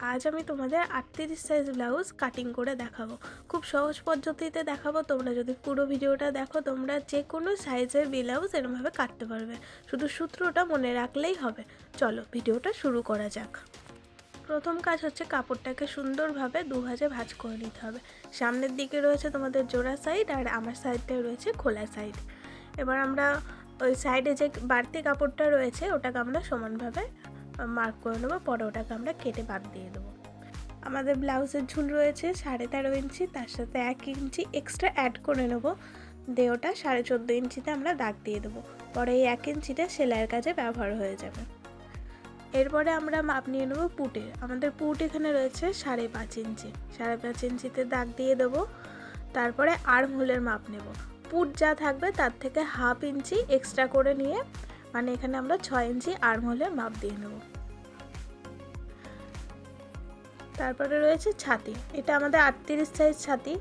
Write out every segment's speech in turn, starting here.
আজ আমি তোমাদের আটত্রিশ সাইজ ব্লাউজ কাটিং করে দেখাবো। খুব সহজ পদ্ধতিতে দেখাবো, তোমরা যদি পুরো ভিডিওটা দেখো, তোমরা যে কোনো সাইজের ব্লাউজ এরমভাবে কাটতে পারবে। শুধু সূত্রটা মনে রাখলেই হবে। চলো ভিডিওটা শুরু করা যাক। প্রথম কাজ হচ্ছে কাপড়টাকে সুন্দরভাবে দু ভাজে ভাঁজ করে নিতে হবে। সামনের দিকে রয়েছে তোমাদের জোড়া সাইড আর আমার সাইডটায় রয়েছে খোলা সাইড এবার আমরা ওই সাইডে যে বাড়তি কাপড়টা রয়েছে, ওটাকে আমরা সমানভাবে মার্ক করে নেব, পরে ওটাকে আমরা কেটে বাদ দিয়ে দেবো। আমাদের ব্লাউজের ঝুল রয়েছে সাড়ে তেরো ইঞ্চি, তার সাথে এক ইঞ্চি এক্সট্রা অ্যাড করে নেব। দিয়ে ওটা সাড়ে চোদ্দ ইঞ্চিতে আমরা দাগ দিয়ে দেবো, পরে এই এক ইঞ্চিটা সেলাইয়ের কাজে ব্যবহার হয়ে যাবে। এরপরে আমরা মাপ নিয়ে নেব পুটের আমাদের পুট এখানে রয়েছে সাড়ে পাঁচ ইঞ্চি। সাড়ে পাঁচ ইঞ্চিতে দাগ দিয়ে দেবো, তারপরে আর্ম হোলের মাপ নেব। পুট যা থাকবে তার থেকে হাফ ইঞ্চি এক্সট্রা করে নিয়ে মানে এখানে আমরা ছয় ইঞ্চি আর্ম হোলের মাপ দিয়ে নেব। তারপরে রয়েছে ছাতি। এটা আমাদের আটত্রিশ সাইজ ছাতি।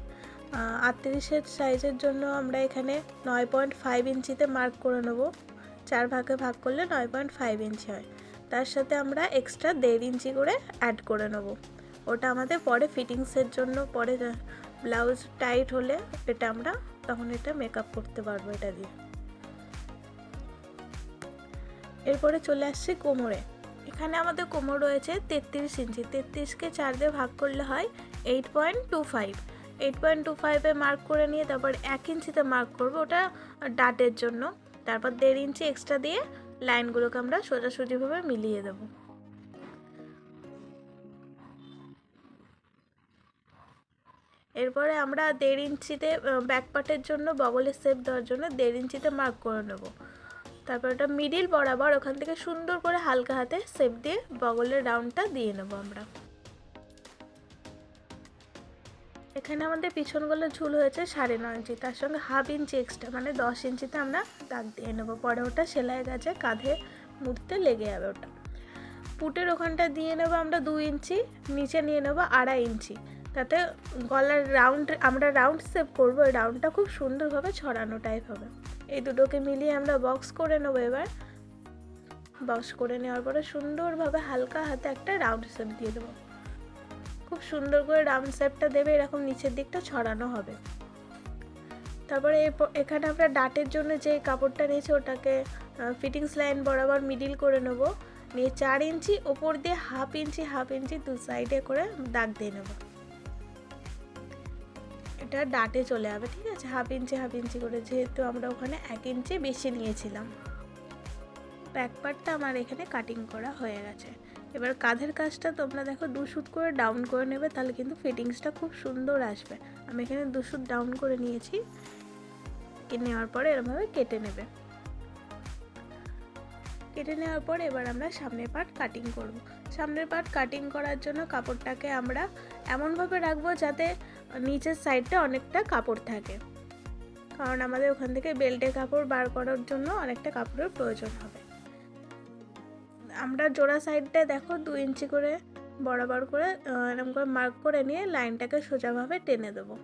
আটত্রিশের সাইজের জন্য আমরা এখানে নয় পয়েন্ট ফাইভ ইঞ্চিতে মার্ক করে নেব। চার ভাগে ভাগ করলে নয় পয়েন্ট ফাইভ ইঞ্চি হয়। তার সাথে আমরা এক্সট্রা দেড় ইঞ্চি করে অ্যাড করে নেব। ওটা আমাদের পরে ফিটিংসের জন্য, পরে ব্লাউজ টাইট হলে এটা আমরা তখন এটা মেকআপ করতে পারব এটা দিয়ে। এরপরে চলে আসছে কোমরে। এখানে আমাদের কোমর রয়েছে তেত্রিশ ইঞ্চি। তেত্রিশকে চার দিয়ে ভাগ করলে হয় eight point two five eight point two ফাইভে মার্ক করে নিয়ে তারপর এক ইঞ্চিতে মার্ক করব ওটা ডাটের জন্য। তারপর দেড় ইঞ্চি এক্সট্রা দিয়ে লাইনগুলোকে আমরা সোজাসুজিভাবে মিলিয়ে দেব। এরপরে আমরা দেড় ইঞ্চিতে ব্যাক পার্টের জন্য বগলের শেপ দেওয়ার জন্য দেড় ইঞ্চিতে মার্ক করে নেব। তারপর ওটা মিডিল বরাবর ওখান থেকে সুন্দর করে হালকা হাতে শেপ দিয়ে বগলের রাউন্ডটা দিয়ে নেব আমরা। এখানে আমাদের পিছন গলার ঝুল হয়েছে সাড়ে নয় ইঞ্চি, তার সঙ্গে হাফ ইঞ্চি এক্সট্রা মানে দশ ইঞ্চিতে আমরা দাগ দিয়ে নেব। পরে ওটা সেলাই গাছে কাঁধে মুড়তে লেগে যাবে ওটা। পুটের ওখানটা দিয়ে নেব আমরা দু ইঞ্চি, নিচে নিয়ে নেব আড়াই ইঞ্চি। তাতে গলার রাউন্ড আমরা রাউন্ড শেপ করব, ওই রাউন্ডটা খুব সুন্দরভাবে ছড়ানো টাইপ হবে। এই দুটোকে মিলিয়ে আমরা বক্স করে নেব এবার। বক্স করে নেওয়ার পরে সুন্দরভাবে হালকা হাতে একটা রাউন্ড শেপ দিয়ে দেবো। খুব সুন্দর করে রাউন্ড শেপটা দেবে, এরকম নিচের দিকটা ছড়ানো হবে। তারপরে এখানে আমরা ডাটের জন্য যে কাপড়টা নিয়েছি, ওটাকে ফিটিংস লাইন বরাবর মিডিল করে নেব। নিয়ে চার ইঞ্চি, ওপর দিয়ে হাফ ইঞ্চি হাফ ইঞ্চি দু সাইডে করে দাগ দিয়ে নেব। এটা ডাটে চলে যাবে, ঠিক আছে? হাফ ইঞ্চি হাফ ইঞ্চি করে যেহেতু আমরা ওখানে এক ইঞ্চি বেশি নিয়েছিলাম। ব্যাক আমার এখানে কাটিং করা হয়ে গেছে। এবার কাঁধের কাজটা তোমরা দেখো, দু শুট করে ডাউন করে নেবে, তাহলে কিন্তু ফিটিংসটা খুব সুন্দর আসবে। আমি এখানে দু শুট ডাউন করে নিয়েছি নেওয়ার পরে এরমভাবে কেটে নেবে। কেটে নেওয়ার পর এবার আমরা সামনের পার্ট কাটিং করব। সামনের পার্ট কাটিং করার জন্য কাপড়টাকে আমরা এমনভাবে রাখব যাতে নিচের সাইডটা অনেকটা কাপড় থাকে। কারণ আমাদের ওখান থেকে বেল্টের কাপড় বার করার জন্য অনেকটা কাপড়ের প্রয়োজন হবে। আমরা জোড়া সাইডটা দেখো দু ইঞ্চি করে বরাবর করে এরকম করে মার্ক করে নিয়ে লাইনটাকে সোজাভাবে টেনে দেবো।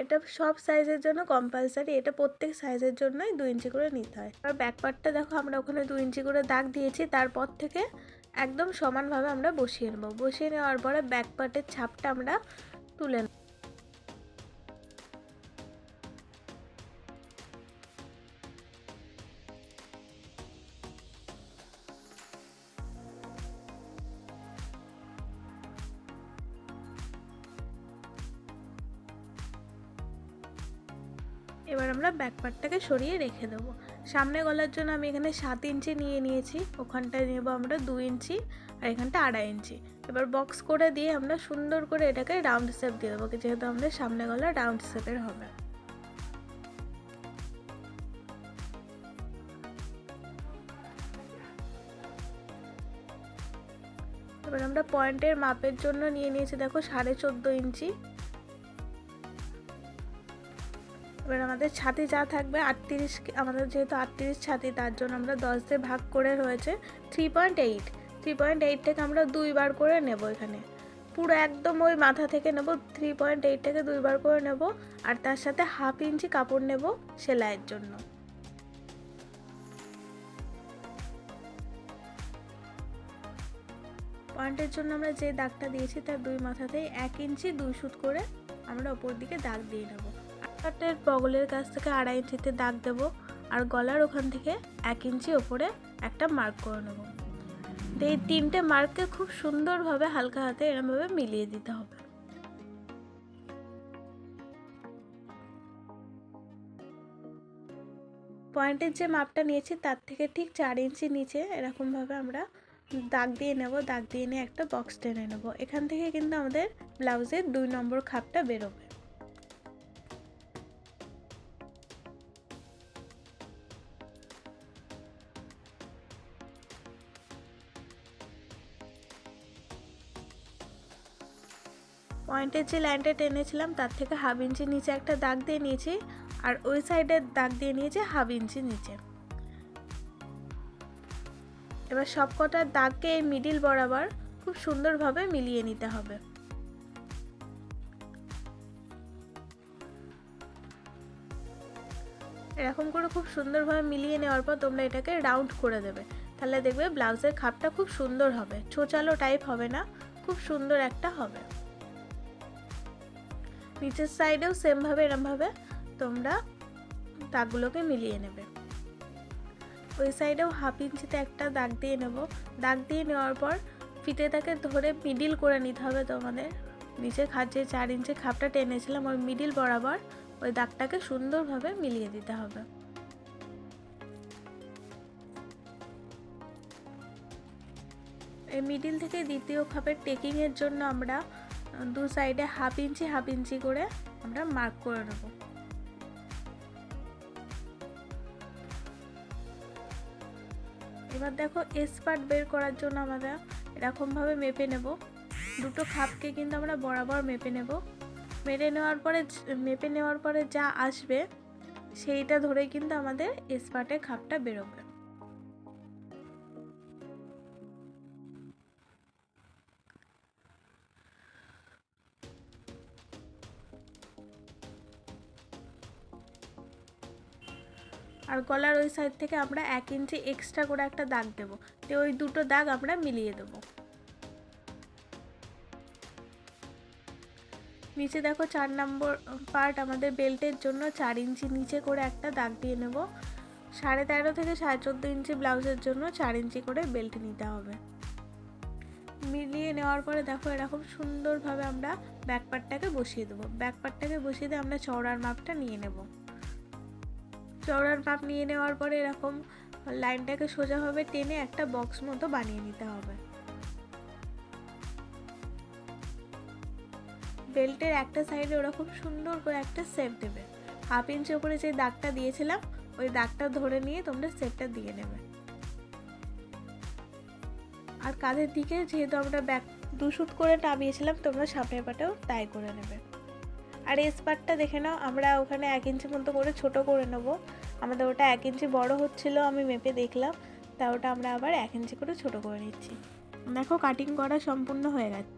এটা সব সাইজের জন্য কম্পালসারি এটা প্রত্যেক সাইজের জন্যই দু ইঞ্চি করে নিতে হয়। আর ব্যাক পার্টটা দেখো, আমরা ওখানে দু ইঞ্চি করে দাগ দিয়েছি, তারপর থেকে একদম সমানভাবে আমরা বসিয়ে নেব। বসিয়ে নেওয়ার পরে ব্যাক পার্টের ছাপটা আমরা তুলে এবার আমরা ব্যাক পার্টটাকে সরিয়ে রেখে দেবো। সামনে গলার জন্য আমি এখানে সাত ইঞ্চি নিয়ে নিয়েছি, ওখানটায় নেব আমরা দু ইঞ্চি, আর এখানটা আড়াই ইঞ্চি। এবার বক্স করে দিয়ে আমরা সুন্দর করে এটাকে রাউন্ড শেপ দিয়ে দেবো, যেহেতু আমাদের সামনে গলা রাউন্ড শেপের হবে। এবার আমরা পয়েন্টের মাপের জন্য নিয়ে নিয়েছি, দেখো সাড়ে চোদ্দ ইঞ্চি। এবার আমাদের ছাতি যা থাকবে আটত্রিশ আমাদের যেহেতু আটত্রিশ ছাতি, তার জন্য আমরা দশ দিয়ে ভাগ করে রয়েছে three point eight three point এইটটাকে আমরা দুইবার করে নেব এখানে। পুরো একদম ওই মাথা থেকে নেব থ্রি পয়েন্ট এইটটাকে দুইবার করে নেব, আর তার সাথে হাফ ইঞ্চি কাপড় নেব সেলাইয়ের জন্য। পয়েন্টের জন্য আমরা যে দাগটা দিয়েছি তার দুই মাথাতেই এক ইঞ্চি দুই সুত করে আমরা ওপর দিকে দাগ দিয়ে নেব। কাটের বগলের কাছ থেকে আড়াই ইঞ্চিতে দাগ দেব, আর গলার ওখান থেকে এক ইঞ্চি ওপরে একটা মার্ক করে নেব। দিয়ে এই তিনটে মার্ককে খুব সুন্দরভাবে হালকা হাতে এরমভাবে মিলিয়ে দিতে হবে। পয়েন্টের যে মাপটা নিয়েছি, তার থেকে ঠিক চার ইঞ্চি নিচে এরকমভাবে আমরা দাগ দিয়ে নেব। দাগ দিয়ে নিয়ে একটা বক্স টেনে নেব। এখান থেকে কিন্তু আমাদের ব্লাউজের দুই নম্বর খাপটা বেরোবে। পয়েন্টের যে লাইনটা টেনেছিলাম, তার থেকে হাফ ইঞ্চি নিচে একটা দাগ দিয়ে নিয়েছি আর ওই সাইডের দাগ দিয়ে নিয়েছি হাফ ইঞ্চি নিচে। এবার সব কটার দাগকে এই মিডিল বরাবর খুব সুন্দরভাবে মিলিয়ে নিতে হবে। এরকম করে খুব সুন্দরভাবে মিলিয়ে নেওয়ার পর তোমরা এটাকে রাউন্ড করে দেবে। তাহলে দেখবে ব্লাউজের খাপটা খুব সুন্দর হবে, ছোচালো টাইপ হবে না, খুব সুন্দর একটা হবে। নিচের সাইডেও সেমভাবে এরমভাবে তোমরা দাগগুলোকে মিলিয়ে নেবে। ওই সাইডেও হাফ ইঞ্চিতে একটা দাগ দিয়ে নেব। দাগ দিয়ে নেওয়ার পর ফিতেটাকে ধরে মিডিল করে নিতে হবে তোমাদের। নিচে যে চার ইঞ্চি খাপটা টেনেছিলাম, ওই মিডিল বরাবর ওই দাগটাকে সুন্দরভাবে মিলিয়ে দিতে হবে। এই মিডিল থেকে দ্বিতীয় খাপের টেকিংয়ের জন্য আমরা দু সাইডে হাফ ইঞ্চি হাফ ইঞ্চি করে আমরা মার্ক করে নেব। এবার দেখো এস পার্ট বের করার জন্য আমরা এরকমভাবে মেপে নেব। দুটো খাপকে কিন্তু আমরা বরাবর মেপে নেব। মেরে নেওয়ার পরে মেপে নেওয়ার পরে যা আসবে, সেইটা ধরে কিন্তু আমাদের এস পার্টের খাপটা বেরোবে। আর গলার ওই সাইড থেকে আমরা এক ইঞ্চি এক্সট্রা করে একটা দাগ দেবো। তো ওই দুটো দাগ আমরা মিলিয়ে দেবো। নিচে দেখো চার নম্বর পার্ট আমাদের বেল্টের জন্য চার ইঞ্চি নিচে করে একটা দাগ দিয়ে নেব। সাড়ে তেরো থেকে সাড়ে চোদ্দ ইঞ্চি ব্লাউজের জন্য চার ইঞ্চি করে বেল্ট নিতে হবে। মিলিয়ে নেওয়ার পরে দেখো এরকম সুন্দরভাবে আমরা ব্যাক পার্টটাকে বসিয়ে দেবো। ব্যাক পার্টটাকে বসিয়ে দিয়ে আমরা চওড়ার মাপটা নিয়ে নেব। চওড়ার মাপ নিয়ে নেওয়ার পরে এরকম লাইনটাকে সোজাভাবে টেনে একটা বক্স মতো বানিয়ে নিতে হবে। বেল্টের একটা সাইডে ওরকম সুন্দর করে একটা সেপ দেবে। হাফ ইঞ্চি উপরে যে দাগটা দিয়েছিলাম, ওই দাগটা ধরে নিয়ে তোমরা সেপটা দিয়ে নেবে। আর কাঁধের দিকে যেহেতু আমরা ব্যাক দুশুত করে নামিয়েছিলাম, তোমরা সামনের পাটাও তাই করে নেবে। আর এই স্পার্টটা দেখে নাও, আমরা ওখানে এক ইঞ্চি মতো করে ছোট করে নেব। আমাদের ওটা এক ইঞ্চি বড় হচ্ছিল, আমি মেপে দেখলাম। তা ওটা আমরা আবার এক ইঞ্চি করে ছোট করে নিচ্ছি। দেখো কাটিং করা সম্পূর্ণ হয়ে গেছে।